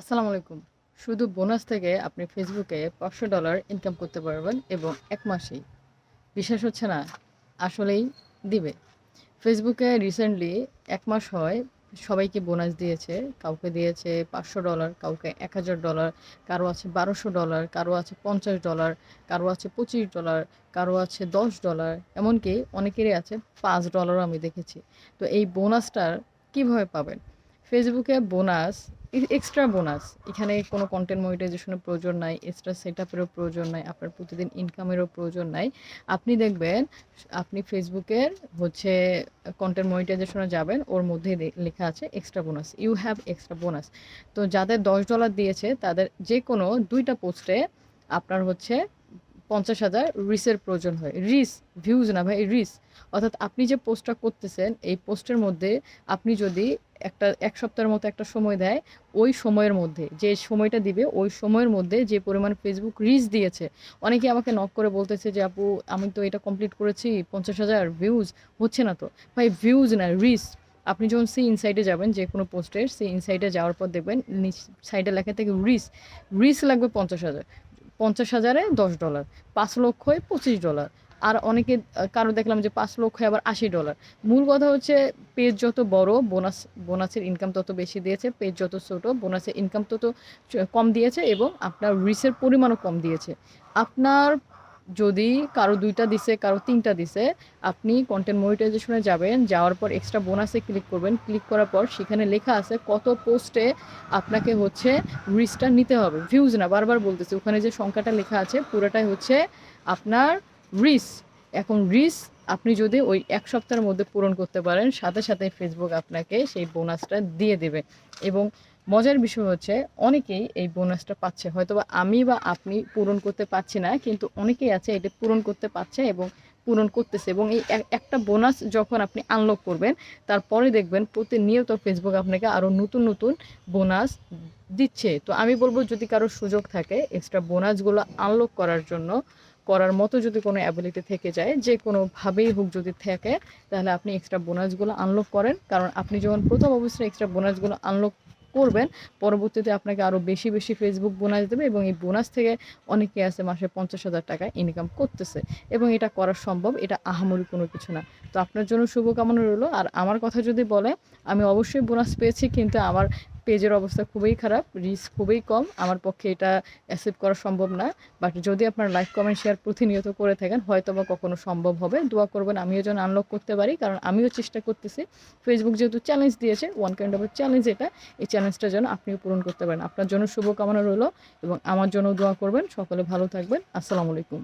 আসসালামু আলাইকুম। শুধু বোনাস থেকে আপনি ফেসবুকে পাঁচশো ডলার ইনকাম করতে পারবেন এবং এক মাসেই। বিশ্বাস হচ্ছে না, আসলেই দিবে। ফেসবুকে রিসেন্টলি এক মাস হয় সবাইকে বোনাস দিয়েছে, কাউকে দিয়েছে পাঁচশো ডলার, কাউকে এক হাজার ডলার, কারও আছে বারোশো ডলার, কারও আছে পঞ্চাশ ডলার, কারও আছে পঁচিশ ডলার, কারও আছে দশ ডলার, এমনকি অনেকেরই আছে পাঁচ ডলারও আমি দেখেছি। তো এই বোনাসটার কীভাবে পাবেন? ফেসবুকে বোনাস এক্সট্রা বোনাস এখানে কোনো কন্টেন্ট মনিটাইজেশনের প্রয়োজন নাই এক্সট্রা সেট আপেরও প্রয়োজন নাই, আপনার প্রতিদিন ইনকামেরও প্রয়োজন নাই। আপনি দেখবেন, আপনি ফেসবুকের হচ্ছে কন্টেন্ট মনিটাইজেশনে যাবেন, ওর মধ্যে লেখা আছে extra bonus you have extra bonus তো যাদের দশ ডলার দিয়েছে, তাদের যে কোনো দুইটা পোস্টে আপনার হচ্ছে পঞ্চাশ হাজার রিসের প্রয়োজন হয়। রিস ভিউজ না ভাই রিস অর্থাৎ আপনি যে পোস্টটা করতেছেন, এই পোস্টের মধ্যে আপনি যদি একটা, এক সপ্তাহের মতো একটা সময় দেয়, ওই সময়ের মধ্যে, যে সময়টা দিবে, ওই সময়ের মধ্যে যে পরিমাণ ফেসবুক রিচ দিয়েছে, অনেকে আমাকে নক করে বলতেছে যে, আপু, আমি তো এটা কমপ্লিট করেছি, পঞ্চাশ হাজার ভিউজ হচ্ছে না তো? ভাই ভিউজ না রিচ আপনি যখন সেই ইনসাইটে যাবেন, যে কোনো পোস্টের সেই ইনসাইটে যাওয়ার পর দেখবেন সাইডে লেখা থেকে রিস রিস লাগবে পঞ্চাশ হাজার। পঞ্চাশ হাজারে দশ ডলার, পাঁচ লক্ষয় পঁচিশ ডলার। আর অনেকে কারও দেখলাম যে পাঁচ লক্ষ আবার আশি ডলার। মূল কথা হচ্ছে পেজ যত বড়, বোনাস, বোনাসের ইনকাম তত বেশি দিয়েছে, পেজ যত ছোট, বোনাসের ইনকাম তত কম দিয়েছে এবং আপনার রিসের পরিমাণও কম দিয়েছে। আপনার যদি কারও দুইটা দিছে, কারও তিনটা দিছে, আপনি কন্টেন্ট মনিটাইজেশনে যাবেন, যাওয়ার পর এক্সট্রা বোনাসে ক্লিক করবেন। ক্লিক করার পর সেখানে লেখা আছে কত পোস্টে আপনাকে হচ্ছে রিসটা নিতে হবে। ভিউজ না, বারবার বলতেছে, ওখানে যে সংখ্যাটা লেখা আছে পুরোটাই হচ্ছে আপনার রিস এখন রিস আপনি যদি ওই এক সপ্তাহের মধ্যে পূরণ করতে পারেন, সাথে সাথে ফেসবুক আপনাকে সেই বোনাসটা দিয়ে দেবে। এবং মজার বিষয় হচ্ছে অনেকেই এই বোনাসটা পাচ্ছে। হয়তোবা আমি বা আপনি পূরণ করতে পারছি না, কিন্তু অনেকেই আছে এটা পূরণ করতে পারছে এবং পূরণ করতেছে এবং এই একটা বোনাস যখন আপনি আনলক করবেন, তারপরে দেখবেন প্রতিনিয়ত ফেসবুক আপনাকে আরও নতুন নতুন বোনাস দিচ্ছে। তো আমি বলব যদি কারও সুযোগ থাকে এক্সট্রা বোনাসগুলো আনলক করার জন্য, করার মতো যদি কোনো অ্যাবিলিটি থেকে যায় যে কোনোভাবেই হোক যদি থাকে, তাহলে আপনি এক্সট্রা বোনাসগুলো আনলক করেন। কারণ আপনি যখন প্রথম অবস্থায় এক্সট্রা বোনাসগুলো আনলক করবেন, পরবর্তীতে আপনাকে আরও বেশি বেশি ফেসবুক বোনাস দেবে এবং এই বোনাস থেকে অনেকে আছে মাসে পঞ্চাশ হাজার টাকা ইনকাম করতেছে এবং এটা করা সম্ভব, এটা আহামরি কোনো কিছু না। তো আপনার জন্য শুভকামনা রইল। আর আমার কথা যদি বলে, আমি অবশ্যই বোনাস পেয়েছি, কিন্তু আমার পেজের অবস্থা খুবই খারাপ রিস্ক খুবই কম। আমার পক্ষে এটা অ্যাসেপ্ট করা সম্ভব না। বাট যদি আপনার লাইক কমেন্ট শেয়ার প্রতিনিয়ত করে থাকেন হয়তো বা কখনো সম্ভব হবে। দোয়া করবেন, আমিও যেন আনলক করতে পারি। কারণ আমিও চেষ্টা করতেছি। ফেসবুক যেহেতু চ্যালেঞ্জ দিয়েছে ওয়ান কাইন্ড অফ চ্যালেঞ্জ এটা। এই চ্যালেঞ্জটা যেন আপনিও পূরণ করতে পারেন। আপনার জন্য শুভকামনা রইল এবং আমার জন্য দোয়া করবেন। সকলে ভালো থাকবেন। আসসালামু আলাইকুম।